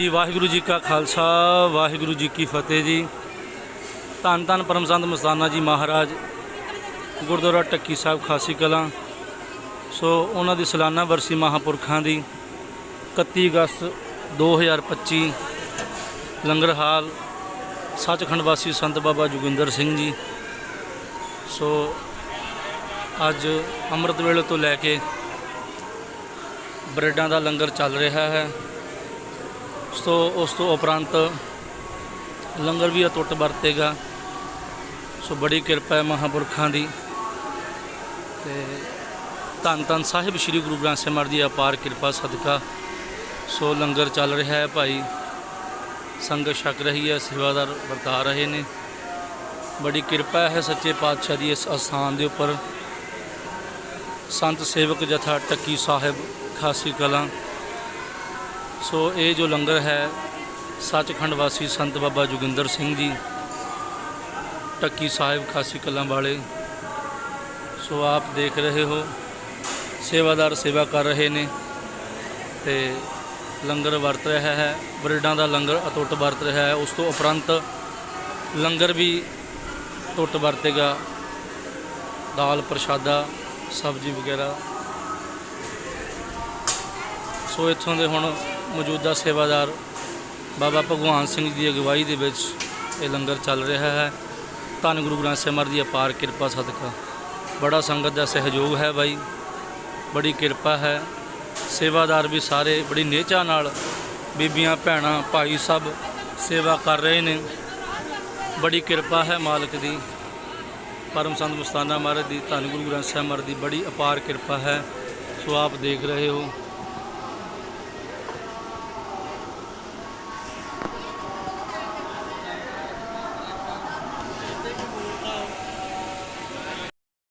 ਜੀ, ਵਾਹਿਗੁਰੂ ਜੀ ਕਾ ਖਾਲਸਾ, ਵਾਹਿਗੁਰੂ ਜੀ ਕੀ ਫਤਿਹ ਜੀ। ਧੰਨ ਧੰਨ ਪਰਮਸੰਤ ਮਸਤਾਨਾ ਜੀ ਮਹਾਰਾਜ, ਗੁਰਦੁਆਰਾ ਟੱਕੀ ਸਾਹਿਬ ਖਾਸੀ ਕਲਾਂ। ਸੋ ਉਹਨਾਂ ਦੀ ਸਾਲਾਨਾ ਵਰਸੀ ਮਹਾਪੁਰਖਾਂ ਦੀ 31 ਅਗਸਤ 2025 ਲੰਗਰ ਹਾਲ ਸੱਚਖੰਡ ਵਾਸੀ ਸੰਤ ਬਾਬਾ ਜੋਗਿੰਦਰ ਸਿੰਘ ਜੀ। ਸੋ ਅੱਜ ਅੰਮ੍ਰਿਤ ਵੇਲੇ ਤੋਂ ਲੈ ਕੇ ਬ੍ਰੈਡਾਂ ਦਾ ਲੰਗਰ ਚੱਲ ਰਿਹਾ ਹੈ। ਉਸ ਤੋਂ ਉਸ ਤੋਂ ਉਪਰੰਤ ਲੰਗਰ ਵੀ ਅਟੁੱਟ ਵਰਤੇਗਾ। ਸੋ ਬੜੀ ਕਿਰਪਾ ਹੈ ਮਹਾਂਪੁਰਖਾਂ ਦੀ। ਤੇ ਧੰਨ ਧੰਨ ਸਾਹਿਬ ਸ੍ਰੀ ਗੁਰੂ ਗ੍ਰੰਥ ਸਾਹਿਬ ਮਹਾਰਾਜ ਦੀ ਅਪਾਰ ਕਿਰਪਾ, ਸਦਕਾ। ਸੋ ਲੰਗਰ ਚੱਲ ਰਿਹਾ ਹੈ ਭਾਈ। ਸੰਗਤ ਛਕ ਰਹੀ ਹੈ, ਸੇਵਾਦਾਰ ਵਰਤਾ ਰਹੇ ਨੇ। ਬੜੀ ਕਿਰਪਾ ਹੈ ਸੱਚੇ ਪਾਤਸ਼ਾਹ ਦੀ ਇਸ ਅਸਥਾਨ ਦੇ ਉੱਪਰ। ਸੰਤ ਸੇਵਕ ਜਥਾ ਟੱਕੀ ਸਾਹਿਬ, ਖਾਸੀ ਕਲਾਂ। ਸੋ ਇਹ ਜੋ ਲੰਗਰ ਹੈ, ਸੱਚਖੰਡ ਵਾਸੀ ਸੰਤ ਬਾਬਾ ਜੋਗਿੰਦਰ ਸਿੰਘ ਜੀ, ਟੱਕੀ ਸਾਹਿਬ ਖਾਸੀ ਕਲਾਂ ਵਾਲੇ। ਸੋ ਆਪ ਦੇਖ ਰਹੇ ਹੋ, ਸੇਵਾਦਾਰ ਸੇਵਾ ਕਰ ਰਹੇ ਨੇ ਤੇ ਲੰਗਰ ਵਰਤ ਰਿਹਾ ਹੈ, ਬ੍ਰੈਡਾਂ ਦਾ ਲੰਗਰ ਅਟੁੱਟ ਵਰਤ ਰਿਹਾ ਹੈ, ਉਸ ਤੋਂ ਉਪਰੰਤ ਲੰਗਰ ਵੀ ਟੁੱਟ ਵਰਤੇਗਾ। ਦਾਲ ਪ੍ਰਸ਼ਾਦਾ, ਸਬਜ਼ੀ ਵਗੈਰਾ। ਸੋ ਇੱਥੋਂ ਦੇ ਹੁਣ ਮੌਜੂਦਾ ਸੇਵਾਦਾਰ ਬਾਬਾ ਭਗਵਾਨ ਸਿੰਘ ਜੀ ਦੀ ਅਗਵਾਈ ਦੇ ਵਿੱਚ ਇਹ ਲੰਗਰ ਚੱਲ ਰਿਹਾ ਹੈ। ਧੰਨ ਗੁਰੂ ਗ੍ਰੰਥ ਸਾਹਿਬ ਮਹਾਰਾਜ ਦੀ ਅਪਾਰ ਕਿਰਪਾ ਸਦਕਾ। ਬੜਾ ਸੰਗਤ ਦਾ ਸਹਿਯੋਗ ਹੈ ਬਾਈ। ਬੜੀ ਕਿਰਪਾ ਹੈ। ਸੇਵਾਦਾਰ ਵੀ ਸਾਰੇ ਬੜੀ ਨੇਚਾ ਨਾਲ ਬੀਬੀਆਂ, ਭੈਣਾਂ, ਭਾਈ ਸਭ ਸੇਵਾ ਕਰ ਰਹੇ ਨੇ। ਬੜੀ ਕਿਰਪਾ ਹੈ ਮਾਲਕ ਦੀ। ਪਰਮ ਸੰਤ ਮੁਸਤਾਨਾ ਮਹਾਰਾਜ ਦੀ ਧੰਨ ਗੁਰੂ ਗ੍ਰੰਥ ਸਾਹਿਬ ਮਹਾਰਾਜ ਦੀ ਬੜੀ ਅਪਾਰ ਕਿਰਪਾ ਹੈ। ਸੋ ਆਪ ਦੇਖ ਰਹੇ ਹੋ।